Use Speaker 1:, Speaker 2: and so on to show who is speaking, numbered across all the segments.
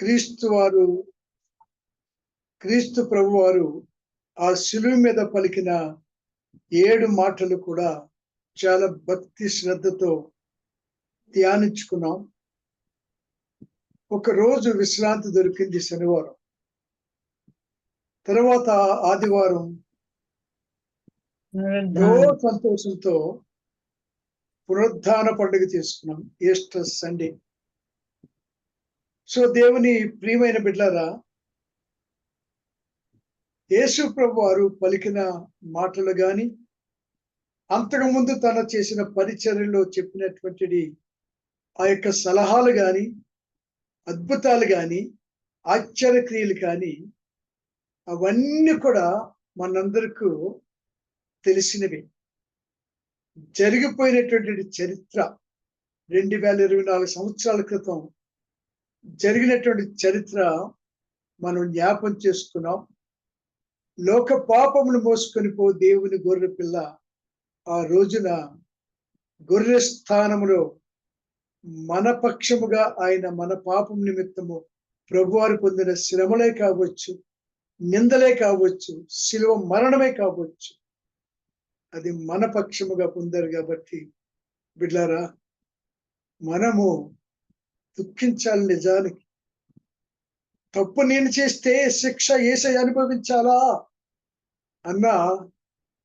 Speaker 1: క్రీస్తు వారు క్రీస్తు ప్రభు వారు ఆ శిలువ మీద పలికిన ఏడు మాటలు కూడా చాలా భక్తి శ్రద్ధతో ధ్యానించుకున్నాం. ఒక రోజు విశ్రాంతి దొరికింది శనివారం. తర్వాత ఆదివారం ఎంతో సంతోషంతో పునరుద్ధాన పండుగ చేసుకున్నాం. Easter Sunday. సో దేవుని ప్రియమైన బిడ్డలారా యేసు ప్రభు వారు పలికిన మాటలు గాని అంతకుముందు తన చేసిన పరిచర్యలో చెప్పినటువంటిది ఆ యొక్క సలహాలు కానీ అద్భుతాలు కానీ ఆశ్చర్యక్రియలు కానీ అవన్నీ కూడా మనందరికీ తెలిసినవి. జరిగిపోయినటువంటి చరిత్ర రెండు వేల ఇరవై నాలుగు సంవత్సరాల క్రితం జరిగినటువంటి చరిత్ర మనం జ్ఞాపం చేసుకున్నాం. లోక పాపమును మోసుకొని పో దేవుని గొర్రె పిల్ల ఆ రోజున గొర్రె స్థానములో మన పక్షముగా ఆయన మన పాపం నిమిత్తము ప్రభువారు పొందిన శ్రమలే కావచ్చు నిందలే కావచ్చు శిలువ మరణమే కావచ్చు. అది మన పక్షముగా పొందారు కాబట్టి బిడ్లారా మనము దుఃఖించాలి నిజానికి. తప్పు నేను చేస్తే శిక్ష ఏసై అనుభవించాలా? అన్న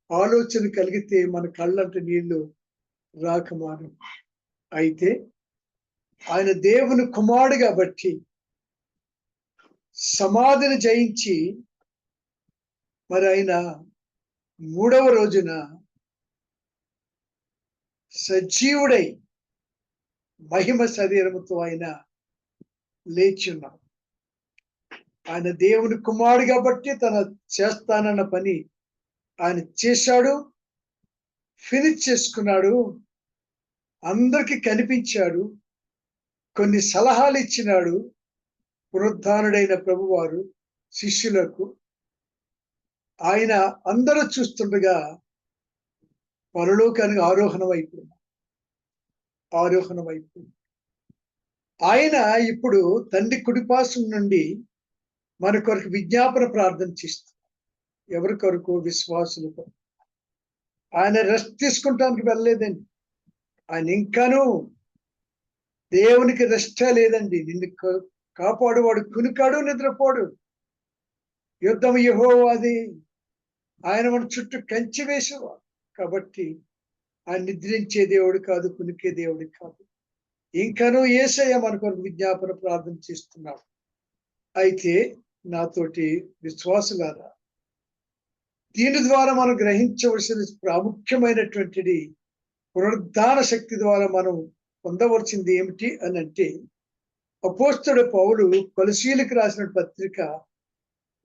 Speaker 1: ఆలోచన కలిగితే మన కళ్ళంట నీళ్ళు రాకమానం అయితే ఆయన దేవుని కుమారుడు కాబట్టి సమాధిని జయించి మరి ఆయన మూడవ రోజున సజీవుడై మహిమ శరీరముతో ఆయన లేచి ఉన్నాడు. ఆయన దేవుని కుమారుడు కాబట్టి తన చేస్తానన్న పని ఆయన చేశాడు ఫినిష్ చేసుకున్నాడు అందరికి కనిపించాడు కొన్ని సలహాలు ఇచ్చినాడు పునరుద్ధానుడైన ప్రభువారు శిష్యులకు. ఆయన అందరూ చూస్తుండగా పరలోకానికి ఆరోహణం అయిపోయింది. ఆరోహణం అయిపోయింది ఆయన ఇప్పుడు తండ్రి కుడిపాసం నుండి మన కొరకు విజ్ఞాపన ప్రార్థన చేస్తారు ఎవరి కొరకు? విశ్వాసుల కొరకు ఆయన రెస్ట్ తీసుకుంటానికి వెళ్ళలేదండి. ఆయన ఇంకాను దేవునికి రెస్టే లేదండి. నిన్ను కాపాడువాడు కునికాడు నిద్రపోడు. యుద్ధం యహో అది ఆయన మన చుట్టూ కంచి వేసేవాడు. కాబట్టి ఆయన నిద్రించే దేవుడు కాదు కునికే దేవుడు కాదు. ఇంకనూ ఏసయ్య మన కొరకు విజ్ఞాపన ప్రార్థన చేస్తున్నాడు. అయితే నాతోటి విశ్వాసులారా దీని ద్వారా మనం గ్రహించవలసిన ప్రాముఖ్యమైనటువంటిది పునరుద్ధాన శక్తి ద్వారా మనం పొందవలసింది ఏమిటి అని అంటే అపోస్తుడు పౌలు కొలసీలకు రాసిన పత్రిక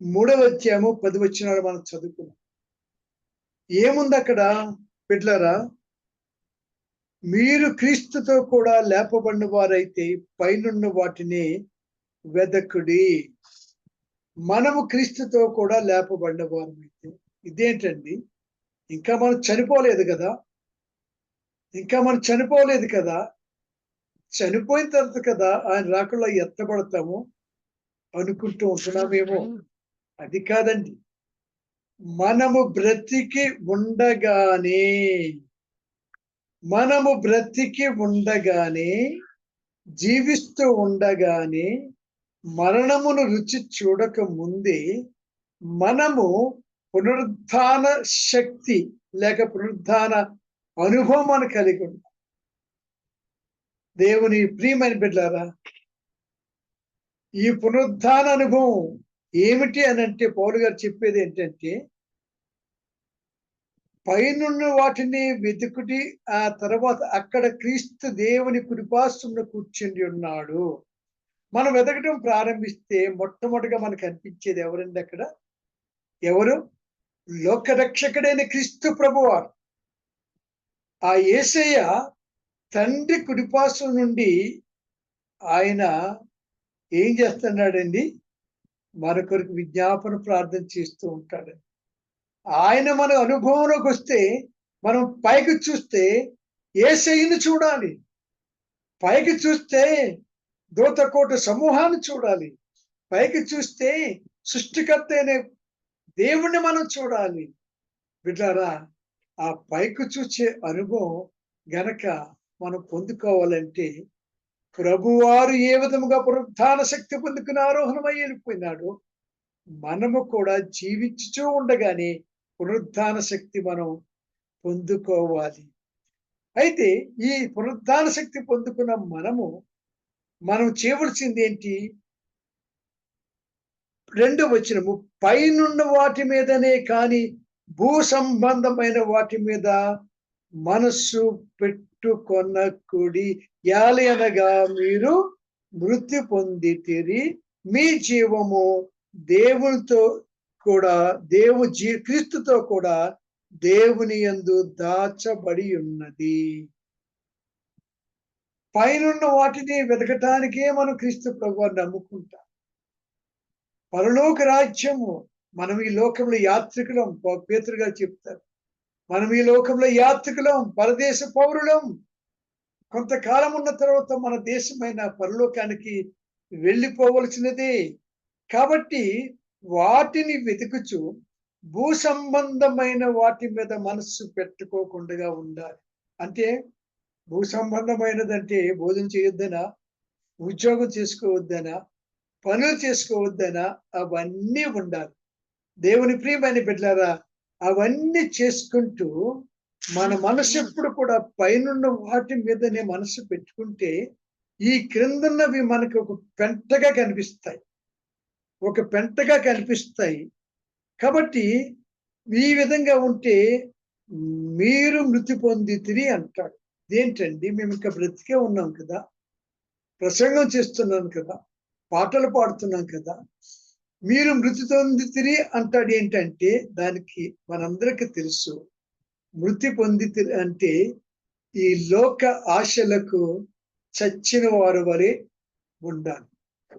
Speaker 1: మూడవ అధ్యాయము పది వచ్చినాడు మనం చదువుకున్నాం. ఏముంది అక్కడ? బిడ్లరా మీరు క్రీస్తుతో కూడా లేపబడిన వారైతే పైనున్న వాటిని వెదకుడి. మనము క్రీస్తుతో కూడా లేపబడిన వారమైతే. ఇదేంటండి? ఇంకా మనం చనిపోలేదు కదా? ఇంకా మనం చనిపోలేదు కదా? చనిపోయిన తర్వాత కదా ఆయన రాకుండా ఎత్తబడతాము అనుకుంటూ ఉంటున్నామేమో. అది కాదండి. మనము బ్రతికి ఉండగానే మనము బ్రతికి ఉండగానే జీవిస్తూ ఉండగానే మరణమును రుచి చూడక ముందే మనము పునరుద్ధాన శక్తి లేక పునరుద్ధాన అనుభవం కలిగి ఉంటాం దేవుని ప్రియమైన బిడ్డారా ఈ పునరుద్ధాన అనుభవం ఏమిటి అని అంటే పౌరు గారు చెప్పేది ఏంటంటే పైనున్న వాటిని వెతుకుటి ఆ తర్వాత అక్కడ క్రీస్తు దేవుని కుడిపాస్తున్న కూర్చుండి ఉన్నాడు. మనం వెతకటం ప్రారంభిస్తే మొట్టమొదటిగా మనకు అనిపించేది ఎవరండి అక్కడ? ఎవరు? లోకరక్షకుడైన క్రీస్తు ప్రభువారు. ఆ ఏసయ్య తండ్రి కుడిపాసం నుండి ఆయన ఏం చేస్తున్నాడండి? మన కొరకు విజ్ఞాపన ప్రార్థన చేస్తూ ఉంటాడు ఆయన మన అనుభవంలోకి వస్తే మనం పైకి చూస్తే ఏ శైలిని చూడాలి. పైకి చూస్తే దూతకోట సమూహాన్ని చూడాలి. పైకి చూస్తే సృష్టికర్త అనే దేవుణ్ణి మనం చూడాలి. బిడ్డారా ఆ పైకి చూసే అనుభవం గనక మనం పొందుకోవాలంటే ప్రభువారు ఏ విధముగా పునరుద్ధాన శక్తి పొందుకుని ఆరోహణమై వెళ్ళిపోయినాడు మనము కూడా జీవించుచూ ఉండగానే పునరుద్ధాన శక్తి మనం పొందుకోవాలి. అయితే ఈ పునరుద్ధాన శక్తి పొందుకున్న మనము మనం చేయవలసింది ఏంటి? రెండు వచ్చినము పైనున్న వాటి మీదనే కానీ భూ సంబంధమైన వాటి మీద మనస్సు పెట్టుకొనకుడి యాలి అనగా మీరు మృతి పొందితిరి. మీ జీవము దేవునితో కూడా దేవు జీ క్రీస్తుతో కూడా దేవుని యందు దాచబడి ఉన్నది. పైనున్న వాటిని వెతకటానికే మనం క్రీస్తు ప్రభువాన్ని నమ్ముకుంటాం. పరలోక రాజ్యము మనం ఈ లోకంలో యాత్రికులం పేతురుగా చెప్తారు. మనం ఈ లోకంలో యాత్రికులం పరదేశ పౌరులం. కొంతకాలం ఉన్న తర్వాత మన దేశమైన పరలోకానికి వెళ్ళిపోవలసినదే. కాబట్టి వాటిని వెతుకుచు భూ సంబంధమైన వాటి మీద మనస్సు పెట్టుకోకుండా ఉండాలి. అంటే భూ సంబంధమైనదంటే భోజనం చేయొద్దనా? ఉద్యోగం చేసుకోవద్దనా? పనులు చేసుకోవద్దనా? అవన్నీ ఉండాలి. దేవుని ప్రియమైన బిడ్డారా అవన్నీ చేసుకుంటూ మన మనసు ఎప్పుడు కూడా పైనున్న వాటి మీదనే మనసు పెట్టుకుంటే ఈ క్రిందన్నవి మనకు ఒక పెంటగా కనిపిస్తాయి. ఒక పెంటగా కనిపిస్తాయి. కాబట్టి ఈ విధంగా ఉంటే మీరు మృతి పొందితిరి అంటాడు. ఇదేంటండి? మేము ఇంకా బ్రతికే ఉన్నాం కదా. ప్రసంగం చేస్తున్నాం కదా. పాటలు పాడుతున్నాం కదా. మీరు మృతి పొందితిరి అంటాడు ఏంటంటే దానికి మనందరికీ తెలుసు. మృతి పొందితిరి అంటే ఈ లోక ఆశలకు చచ్చిన వారు వరే ఉండాలి.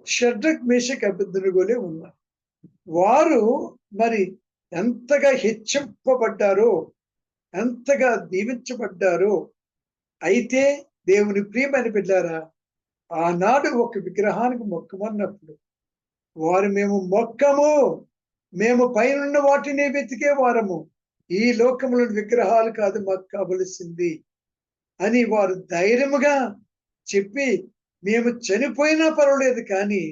Speaker 1: షడ్రక్ మేషక్ అభిద్రుగోలే ఉన్నారు. వారు మరి ఎంతగా హెచ్చింపబడ్డారో ఎంతగా దీవించబడ్డారో అయితే దేవుని ప్రియమైన బిడ్డారా ఆనాడు ఒక విగ్రహానికి మొక్కమన్నప్పుడు వారు మేము మొక్కము మేము పైనున్న వాటిని వెతికే వారము ఈ లోకంలో విగ్రహాలు కాదు మాకు కావలసింది అని వారు ధైర్యముగా చెప్పి మేము చనిపోయినా పర్వాలేదు కానీ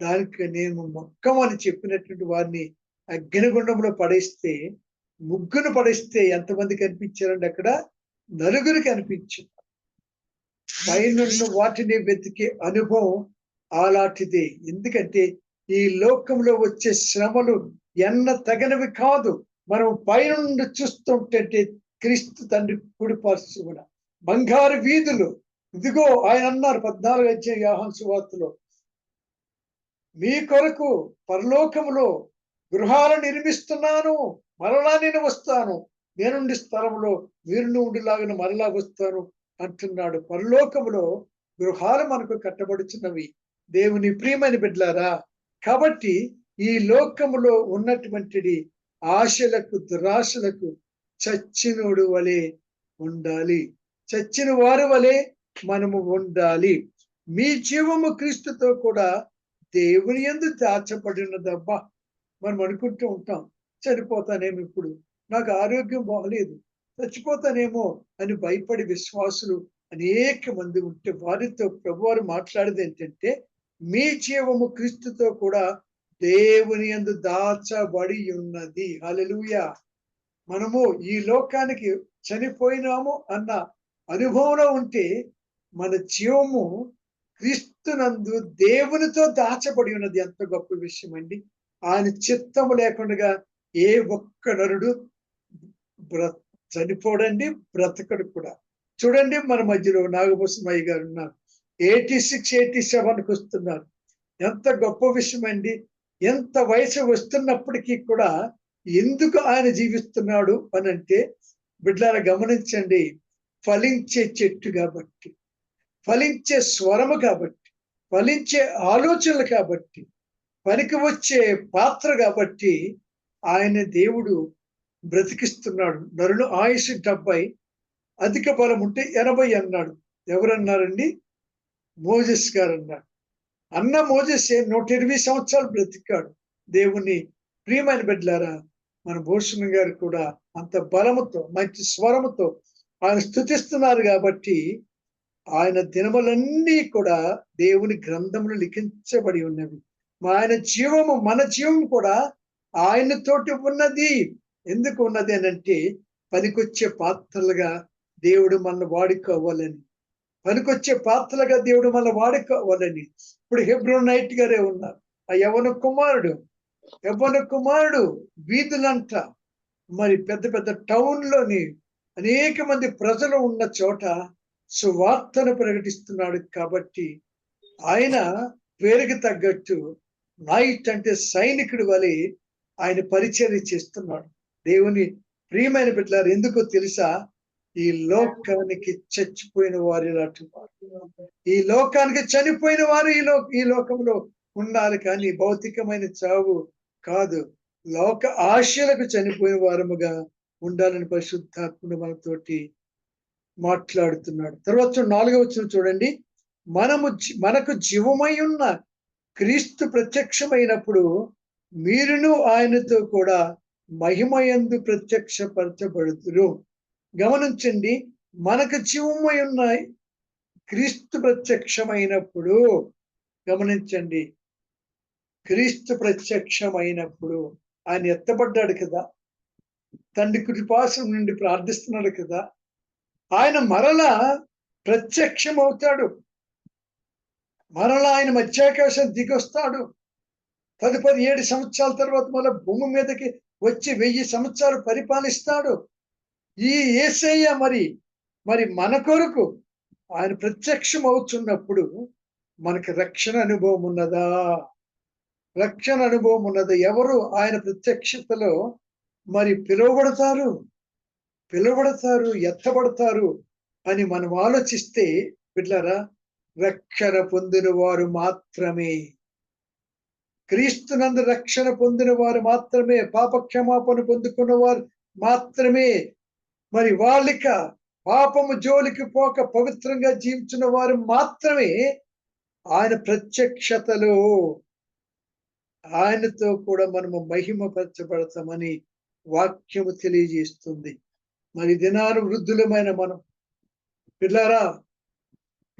Speaker 1: దానికి నేను మొక్కం అని చెప్పినటువంటి వారిని అగ్నిగుండంలో పడేస్తే ముగ్గును పడేస్తే ఎంతమంది కనిపించారండి అక్కడ? నలుగురు కనిపించారు పైన వాటిని వెతికే అనుభవం అలాంటిదే ఎందుకంటే ఈ లోకంలో వచ్చే శ్రమలు ఎన్న తగినవి కాదు. మనం పైనుండి చూస్తుంటే క్రీస్తు తండ్రి కుడి కూడా. బంగారు వీధులు ఇదిగో ఆయన అన్నారు పద్నాలుగు అధ్యాయ యాహన్ సువార్తలో మీ కొరకు పరలోకములో గృహాలు నిర్మిస్తున్నాను మరలా నేను వస్తాను. నేనుండి స్థలంలో మీరు ఉండిలాగిన మరలా వస్తాను అంటున్నాడు. పరలోకములో గృహాలు మనకు కట్టబడుచున్నవి. దేవుని ప్రియమైన బిడ్లారా కాబట్టి ఈ లోకములో ఉన్నటువంటిది ఆశలకు దురాశలకు చచ్చినోడు వలె ఉండాలి. చచ్చిన వారు వలె మనము ఉండాలి. మీ జీవము క్రీస్తుతో కూడా దేవుని ఎందు దాచబడినదబ్బా. మనం అనుకుంటూ ఉంటాం చనిపోతానేమో ఇప్పుడు నాకు ఆరోగ్యం బాగలేదు చచ్చిపోతానేమో అని భయపడి విశ్వాసులు అనేక మంది ఉంటే వారితో ప్రభువారు మాట్లాడేది ఏంటంటే మీ జీవము క్రీస్తుతో కూడా దేవుని ఎందు దాచబడి ఉన్నది. హలలుయ మనము ఈ లోకానికి చనిపోయినాము అన్న అనుభవంలో ఉంటే మన జీవము క్రీస్తునందు దేవునితో దాచబడి ఉన్నది. ఎంత గొప్ప విషయం అండి. ఆయన చిత్తము లేకుండా ఏ ఒక్క నరుడు బ్ర చనిపోడండి బ్రతకడు కూడా. చూడండి మన మధ్యలో నాగభూషణయ్య గారు ఉన్నారు. ఎయిటీ సిక్స్ ఎయిటీ సెవెన్కి వస్తున్నారు. ఎంత గొప్ప విషయం అండి. ఎంత వయసు వస్తున్నప్పటికీ కూడా ఎందుకు ఆయన జీవిస్తున్నాడు అని అంటే బిడ్డల గమనించండి. ఫలించే చెట్టు కాబట్టి. ఫలించే స్వరము కాబట్టి ఫలించే ఆలోచనలు కాబట్టి పనికి వచ్చే పాత్ర కాబట్టి ఆయన దేవుడు బ్రతికిస్తున్నాడు. నరుడు ఆయుష్ డెబ్బై అధిక బలం ఉంటే ఎనభై అన్నాడు. ఎవరన్నారండి? మోజెస్ గారు అన్నాడు అన్న మోజెస్ నూట ఇరవై సంవత్సరాలు బ్రతికాడు. దేవుని ప్రియమైన బిడ్డలారా మన భూషణ్ గారు కూడా అంత బలముతో మంచి స్వరముతో ఆయన స్థుతిస్తున్నారు కాబట్టి ఆయన దినములన్నీ కూడా దేవుని గ్రంథములు లిఖించబడి ఉన్నవి. మా ఆయన జీవము మన జీవం కూడా ఆయనతోటి ఉన్నది. ఎందుకు ఉన్నది అని అంటే పనికొచ్చే పాత్రలుగా దేవుడు మన వాడుకోవాలని. పనికొచ్చే పాత్రలుగా దేవుడు మన వాడుకోవాలని. ఇప్పుడు హెబ్రో నైట్ గారే ఉన్నారు. ఆ యవన కుమారుడు యవన కుమారుడు వీధులంట. మరి పెద్ద పెద్ద టౌన్లోని అనేక మంది ప్రజలు ఉన్న చోట సువార్తను ప్రకటిస్తున్నాడు కాబట్టి ఆయన పేరుకి తగ్గట్టు నైట్ అంటే సైనికుడి వలె ఆయన పరిచర్య చేస్తున్నాడు. దేవుని ప్రియమైన బిడ్డలారు ఎందుకో తెలుసా? ఈ లోకానికి చచ్చిపోయిన వారు ఇలాంటి వారు. ఈ లోకానికి చనిపోయిన వారు ఈ లో ఈ లోకంలో ఉండాలి కానీ భౌతికమైన చావు కాదు. లోక ఆశలకు చనిపోయిన వారముగా ఉండాలని పరిశుద్ధాత్ముడు మనతోటి మాట్లాడుతున్నాడు. తర్వాత నాలుగో వచ్చిన చూడండి. మనము మనకు జీవమై ఉన్న క్రీస్తు ప్రత్యక్షమైనప్పుడు మీరును ఆయనతో కూడా మహిమయందు ప్రత్యక్షపరచబడుతురు గమనించండి మనకు జీవమై ఉన్న క్రీస్తు ప్రత్యక్షమైనప్పుడు గమనించండి క్రీస్తు ప్రత్యక్షమైనప్పుడు ఆయన ఎత్తబడ్డాడు కదా. తండ్రి కృపాసం నుండి ప్రార్థిస్తున్నాడు కదా. ఆయన మరలా ప్రత్యక్షమవుతాడు. మరలా ఆయన మధ్యాకాశం దిగొస్తాడు. తదుపరి ఏడు సంవత్సరాల తర్వాత మళ్ళీ భూమి మీదకి వచ్చి వెయ్యి సంవత్సరాలు పరిపాలిస్తాడు. ఈ ఏసయ్య మరి మరి మన కొరకు ఆయన ప్రత్యక్షం అవుతున్నప్పుడు మనకి రక్షణ అనుభవం ఉన్నదా? రక్షణ అనుభవం ఉన్నది? ఎవరు ఆయన ప్రత్యక్షతలో మరి పిలువబడతారు? పిలువబడతారు ఎత్తబడతారు అని మనం ఆలోచిస్తే బిడ్లరా రక్షణ పొందిన వారు మాత్రమే. క్రీస్తునందు రక్షణ పొందిన వారు మాత్రమే పాపక్షమాపణ పొందుకున్న వారు మాత్రమే. మరి వాళ్ళిక పాపము జోలికి పోక పవిత్రంగా జీవించిన వారు మాత్రమే ఆయన ప్రత్యక్షతలో. ఆయనతో కూడా మనము మహిమపరచబడతామని వాక్యము తెలియజేస్తుంది. మరి దినాలు వృద్ధులమైన మనం. పిల్లారా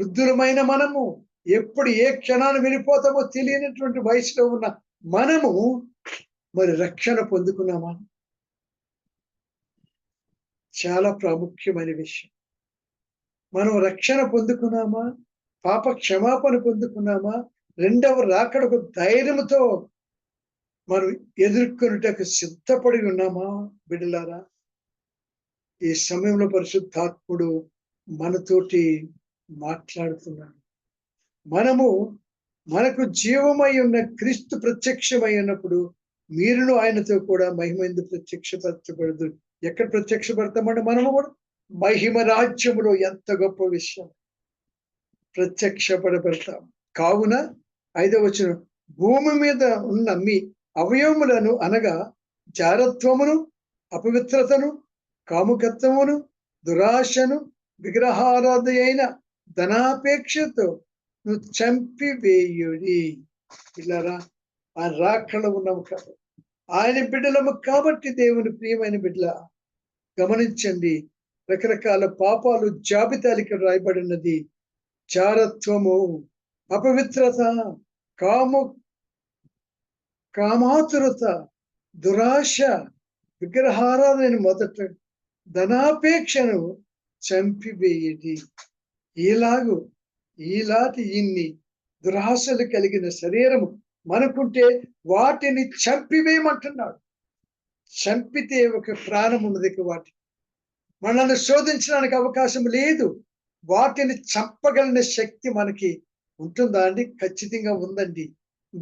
Speaker 1: వృద్ధులమైన మనము ఎప్పుడు ఏ క్షణాన్ని వెళ్ళిపోతామో తెలియనటువంటి వయసులో ఉన్న మనము మరి రక్షణ పొందుకున్నామా? చాలా ప్రాముఖ్యమైన విషయం. మనం రక్షణ పొందుకున్నామా? పాప క్షమాపణ పొందుకున్నామా? రెండవ రాకడకు ధైర్యంతో మనం ఎదుర్కొనుటకు సిద్ధపడి ఉన్నామా? బిడ్డలారా ఈ సమయంలో పరిశుద్ధాత్ముడు మనతోటి మాట్లాడుతున్నాడు. మనము మనకు జీవమై ఉన్న క్రీస్తు ప్రత్యక్షమై ఉన్నప్పుడు మీరును ఆయనతో కూడా మహిమైంది ప్రత్యక్షపరచబడదు. ఎక్కడ ప్రత్యక్షపడతామంటే మనము కూడా మహిమ రాజ్యములో ఎంత గొప్ప విషయం. ప్రత్యక్షపడబడతాం. కావున ఐదవ వచ్చిన భూమి మీద ఉన్న మీ అవయవములను అనగా జారత్వమును అపవిత్రతను కాముకత్వమును దురాశను విగ్రహారాధ అయిన ధనాపేక్షతో నువ్వు చంపివేయుడి. ఇలారా ఆ రాకడ ఉన్నాము కాబట్టి. ఆయన బిడ్డలము కాబట్టి దేవుని ప్రియమైన బిడ్డల గమనించండి. రకరకాల పాపాలు జాబితాలకి రాయబడినది చారత్వము అపవిత్రత కాము కామాతురత దురాశ విగ్రహారాధన మొదట ధనాపేక్షను చంపివేయటి ఈలాగు ఈలాంటి ఇన్ని దురాశలు కలిగిన శరీరము మనకుంటే వాటిని చంపివేయమంటున్నాడు. చంపితే ఒక ప్రాణం ఉన్నది వాటి. మనల్ని శోధించడానికి అవకాశం లేదు. వాటిని చంపగలిగిన శక్తి మనకి ఉంటుందా అండి? ఖచ్చితంగా ఉందండి.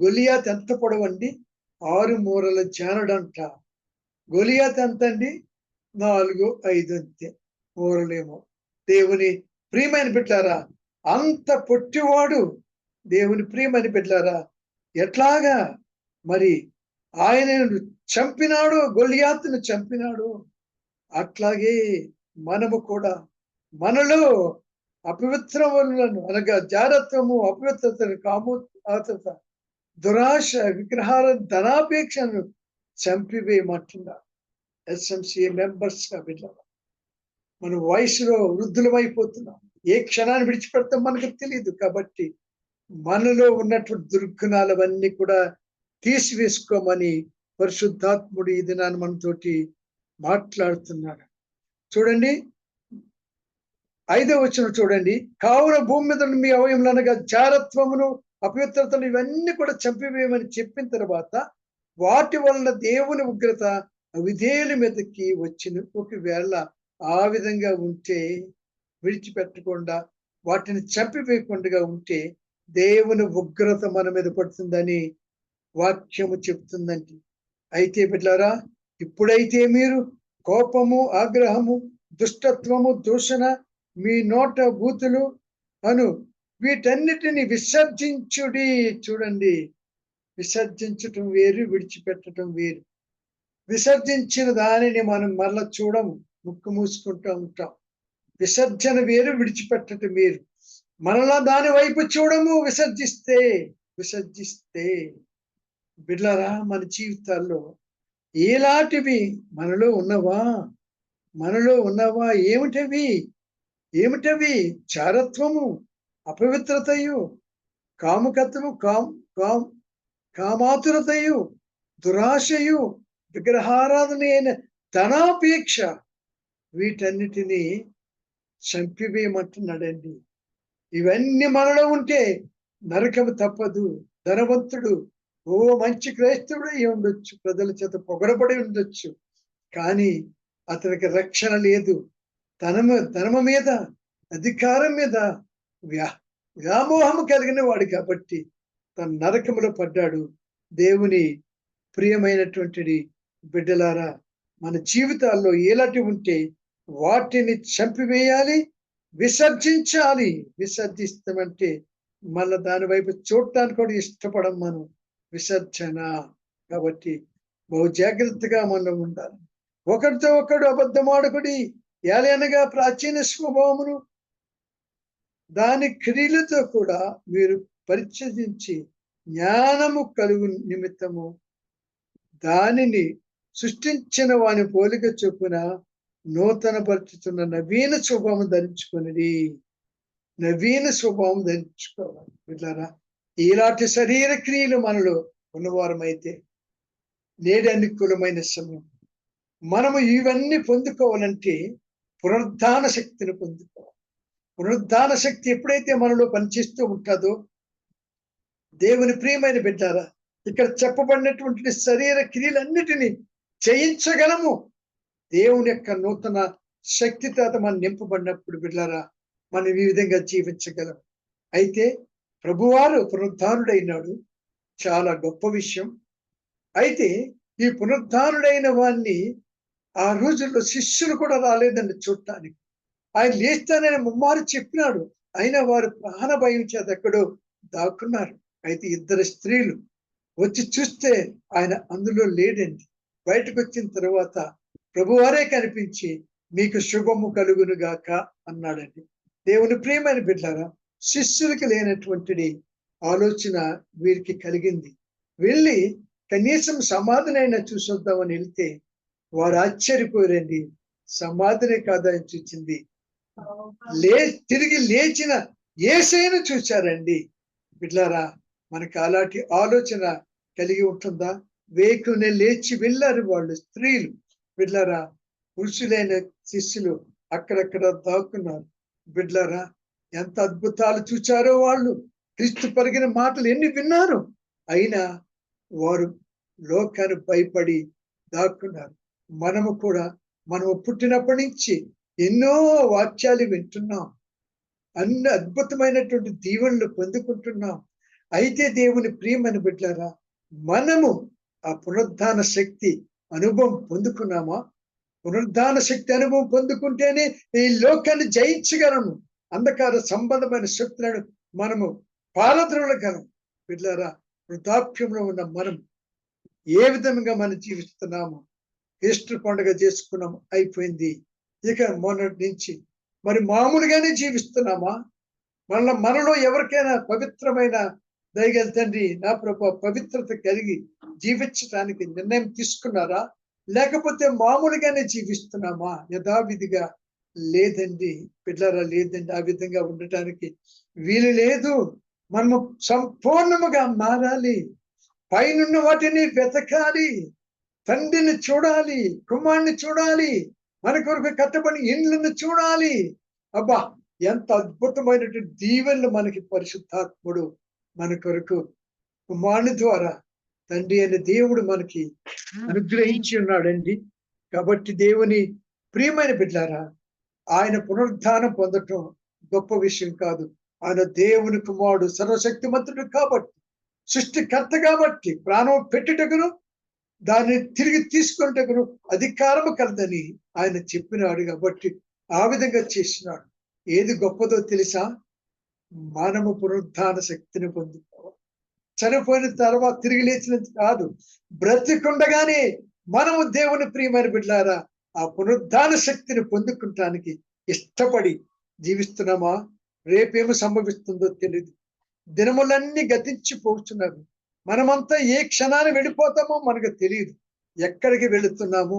Speaker 1: గొలియాత్ ఎంత పొడవండి? ఆరు మూరల జానుడంట. గొలియాత్ ఎంత అండి నాలుగు ఐదు అంతే. మూరలేమో దేవుని ప్రియమైన పెట్టారా అంత పొట్టివాడు దేవుని ప్రియమైన పెట్టారా ఎట్లాగా మరి ఆయనను చంపినాడు గొలియాత్ను చంపినాడు అట్లాగే మనము కూడా మనలో అపవిత్రములను అనగా జారత్వము అపవిత్రతను కాము దురాశ విగ్రహాల ధనాపేక్షను చంపివేయమంటున్నారు. ఎస్ఎంసీ మెంబర్స్గా గా బిడ్డ మన వయసులో వృద్ధులమైపోతున్నాం ఏ క్షణాన్ని విడిచిపెడతాం మనకు తెలియదు కాబట్టి మనలో ఉన్నటువంటి దుర్గుణాలవన్నీ కూడా తీసివేసుకోమని పరిశుద్ధాత్ముడు ఈ దినాన్ని మనతోటి మాట్లాడుతున్నాడు. చూడండి. ఐదో వచ్చిన చూడండి. కావున భూమి మీద మీ అవయములు అనగా జారత్వమును అపవిత్రతలు ఇవన్నీ కూడా చంపివేయమని చెప్పిన తర్వాత వాటి వలన దేవుని ఉగ్రత విధేయుల మీదకి వచ్చిన ఒకవేళ ఆ విధంగా ఉంటే విడిచిపెట్టకుండా వాటిని చంపివేయకుండా ఉంటే దేవుని ఉగ్రత మన మీద పడుతుందని వాక్యము చెప్తుందండి అయితే బిడ్డారా ఇప్పుడైతే మీరు కోపము ఆగ్రహము దుష్టత్వము దూషణ మీ నోట బూతులు అను వీటన్నిటిని విసర్జించుడి చూడండి. విసర్జించటం వేరు విడిచిపెట్టడం వేరు. విసర్జించిన దానిని మనం మరలా చూడము ముక్కు మూసుకుంటూ ఉంటాం. విసర్జన వేరు విడిచిపెట్టడం వేరు. మనలో దాని వైపు చూడము విసర్జిస్తే విసర్జిస్తే. బిడ్లరా మన జీవితాల్లో ఎలాంటివి మనలో ఉన్నవా? మనలో ఉన్నవా? ఏమిటవి? ఏమిటవి? చారత్వము అపవిత్రతయు కాముకత్వము కామ్ కామ్ కామాతురతయు దురాశయు విగ్రహారాధన అయిన ధనాపేక్ష వీటన్నిటినీ చంపివేయమంటున్నాడండి. ఇవన్నీ మనలో ఉంటే నరకము తప్పదు. ధనవంతుడు ఓ మంచి క్రైస్తవుడు అయి ఉండొచ్చు. ప్రజల చేత పొగడబడి ఉండొచ్చు. కానీ అతనికి రక్షణ లేదు. ధనము ధనము మీద అధికారం మీద వ్యా వ్యామోహం కలిగిన వాడు కాబట్టి తన నరకములో పడ్డాడు. దేవుని ప్రియమైనటువంటి బిడ్డలారా మన జీవితాల్లో ఎలాంటి ఉంటే వాటిని చంపివేయాలి విసర్జించాలి. విసర్జిస్తామంటే మళ్ళా దాని వైపు చూడటానికి కూడా ఇష్టపడం మనం విసర్జన. కాబట్టి బహు జాగ్రత్తగా మనం ఉండాలి. ఒకరితో ఒకడు అబద్ధమాడకుడి ఏలైనగా ప్రాచీన స్వభావమును దాని క్రియలతో కూడా మీరు పరిచయించి జ్ఞానము కలుగు నిమిత్తము దానిని సృష్టించిన వాని పోలిక చొప్పున నూతన పరుచుతున్న నవీన స్వభావం ధరించుకుని నవీన స్వభావం ధరించుకోవాలి. పిల్లరా ఇలాంటి శరీర క్రియలు మనలో ఉన్నవారమైతే నేడు అనుకూలమైన సమయం. మనము ఇవన్నీ పొందుకోవాలంటే పునరుద్ధాన శక్తిని పొందుకోవాలి. పునరుద్ధాన శక్తి ఎప్పుడైతే మనలో పనిచేస్తూ ఉంటుందో దేవుని ప్రియమైన బిడ్డారా ఇక్కడ చెప్పబడినటువంటి శరీర క్రియలన్నిటినీ చేయించగలము. దేవుని యొక్క నూతన శక్తి చేత మనం నింపబడినప్పుడు బిడ్డారా మనం ఈ విధంగా జీవించగలం. అయితే ప్రభువారు పునరుద్ధానుడైనాడు. చాలా గొప్ప విషయం. అయితే ఈ పునరుద్ధానుడైన వాణ్ణి ఆ రోజుల్లో శిష్యులు కూడా రాలేదండి చూడటానికి. ఆయన లేస్తానని ముమ్మారు చెప్పినాడు. అయినా వారు ప్రాణ భయం చేత ఎక్కడో దాక్కున్నారు. అయితే ఇద్దరు స్త్రీలు వచ్చి చూస్తే ఆయన అందులో లేడండి. బయటకు వచ్చిన తర్వాత ప్రభువారే కనిపించి మీకు శుభము కలుగును గాక అన్నాడండి. దేవుని ప్రియమైన బిడ్డారా శిష్యులకి లేనటువంటిది ఆలోచన వీరికి కలిగింది. వెళ్ళి కనీసం సమాధినైనా చూసొద్దామని వెళ్తే వారు ఆశ్చర్యపోయారండి. సమాధినే కాదని చూచింది. లే తిరిగి లేచిన ఏసైనా చూచారండి. బిడ్లారా మనకి అలాంటి ఆలోచన కలిగి ఉంటుందా? వేకునే లేచి వెళ్ళారు వాళ్ళు స్త్రీలు. బిడ్లరా పురుషులైన శిష్యులు అక్కడక్కడ దాక్కున్నారు. బిడ్లారా ఎంత అద్భుతాలు చూచారో వాళ్ళు. క్రీస్తు పరిగిన మాటలు ఎన్ని విన్నారు? అయినా వారు లోకాన్ని భయపడి దాక్కున్నారు. మనము కూడా మనము పుట్టినప్పటి నుంచి ఎన్నో వాక్యాలు వింటున్నాం. అన్ని అద్భుతమైనటువంటి దీవెనలు పొందుకుంటున్నాం. అయితే దేవుని ప్రియమని బిడ్డారా మనము ఆ పునరుద్ధాన శక్తి అనుభవం పొందుకున్నామా? పునరుద్ధాన శక్తి అనుభవం పొందుకుంటేనే ఈ లోకాన్ని జయించగలము. అంధకార సంబంధమైన శక్తులను మనము పాలద్రోలగలం. బిడ్డారా వృద్ధాప్యంలో ఉన్న మనం ఏ విధంగా మనం జీవిస్తున్నాము ఈస్టర్ పండుగ చేసుకున్నాము అయిపోయింది. ఇక మొన్నటి నుంచి మరి మామూలుగానే జీవిస్తున్నామా? మన మనలో ఎవరికైనా పవిత్రమైన దయగల తండ్రి నా ప్రభు పవిత్రత కలిగి జీవించడానికి నిర్ణయం తీసుకున్నారా? లేకపోతే మామూలుగానే జీవిస్తున్నామా? యథావిధిగా లేదండి. పిల్లరా లేదండి. ఆ విధంగా ఉండటానికి వీలు లేదు. మనము సంపూర్ణముగా మారాలి. పైనున్న వాటిని వెతకాలి. తండ్రిని చూడాలి. కుమారుని చూడాలి. మన కొరకు కట్టబడి ఇండ్లను చూడాలి. అబ్బా ఎంత అద్భుతమైనటువంటి దీవెనలు మనకి పరిశుద్ధాత్ముడు మన కొరకు కుమారుని ద్వారా తండ్రి అనే దేవుడు మనకి అనుగ్రహించి ఉన్నాడండి. కాబట్టి దేవుని ప్రియమైన బిడ్డారా ఆయన పునరుద్ధానం పొందటం గొప్ప విషయం కాదు. ఆయన దేవుని కుమారుడు సర్వశక్తిమంతుడు కాబట్టి సృష్టికర్త కాబట్టి ప్రాణం పెట్టుటకును దాన్ని తిరిగి తీసుకుంటకును అధికారము కలదని ఆయన చెప్పినాడు కాబట్టి ఆ విధంగా చేసినాడు. ఏది గొప్పదో తెలుసా? మనము పునరుద్ధాన శక్తిని పొందుకోవాలి చనిపోయిన తర్వాత తిరిగి లేచినది కాదు బ్రతికుండగానే మనము దేవుని ప్రియమైన బిడ్డారా ఆ పునరుద్ధాన శక్తిని పొందుకుంటానికి ఇష్టపడి జీవిస్తున్నామా? రేపేమి సంభవిస్తుందో తెలియదు దినములన్నీ గతించిపోతున్నారు మనమంతా ఏ క్షణాన్ని వెళ్ళిపోతామో మనకు తెలియదు. ఎక్కడికి వెళుతున్నాము?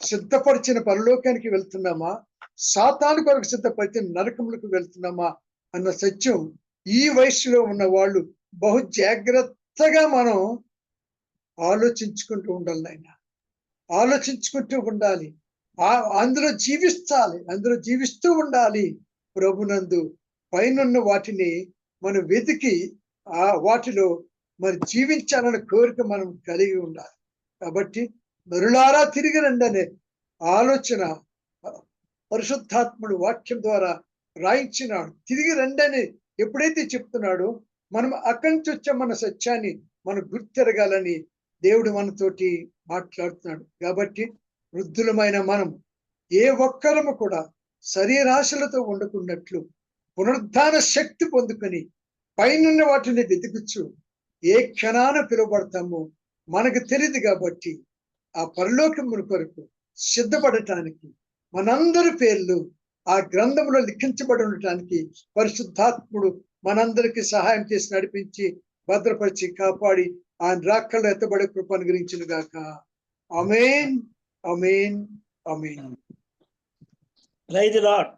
Speaker 1: సిద్ధపరిచిన పరలోకానికి వెళ్తున్నామా? సాతాను కొరకు సిద్ధపరిచిన నరకములకు వెళ్తున్నామా? అన్న సత్యం ఈ వయసులో ఉన్న వాళ్ళు బహు జాగ్రత్తగా మనం ఆలోచించుకుంటూ ఉండాలి నాయన. ఆలోచించుకుంటూ ఉండాలి. ఆ అందులో జీవిస్తాలి అందులో జీవిస్తూ ఉండాలి ప్రభునందు. పైనున్న వాటిని మనం వెతికి ఆ వాటిలో మరి జీవించాలన్న కోరిక మనం కలిగి ఉండాలి. కాబట్టి నరులారా తిరిగి రండి అనే ఆలోచన పరిశుద్ధాత్ముడు వాక్యం ద్వారా రాయించినాడు. తిరిగి రండి అని ఎప్పుడైతే చెప్తున్నాడో మనం అక్కడి నుంచి వచ్చే మన సత్యాన్ని మనం గుర్తెరగాలని దేవుడు మనతోటి మాట్లాడుతున్నాడు. కాబట్టి వృద్ధులమైన మనం ఏ ఒక్కరము కూడా శరీరాశలతో ఉండకున్నట్లు పునరుద్ధాన శక్తి పొందుకొని పైనున్న వాటిని వెతుకుచ్చు ఏ క్షణాన పిలువబడతామో మనకు తెలియదు కాబట్టి ఆ పరలోకముల కొరకు సిద్ధపడటానికి మనందరి పేర్లు ఆ గ్రంథంలో లిఖించబడి ఉండటానికి పరిశుద్ధాత్ముడు మనందరికీ సహాయం చేసి నడిపించి భద్రపరిచి కాపాడి ఆయన రాక్కల్లో ఎత్తబడే కృప అనుగ్రహించిన గాక. అమేన్ అమేన్ అమేన్
Speaker 2: లాడ్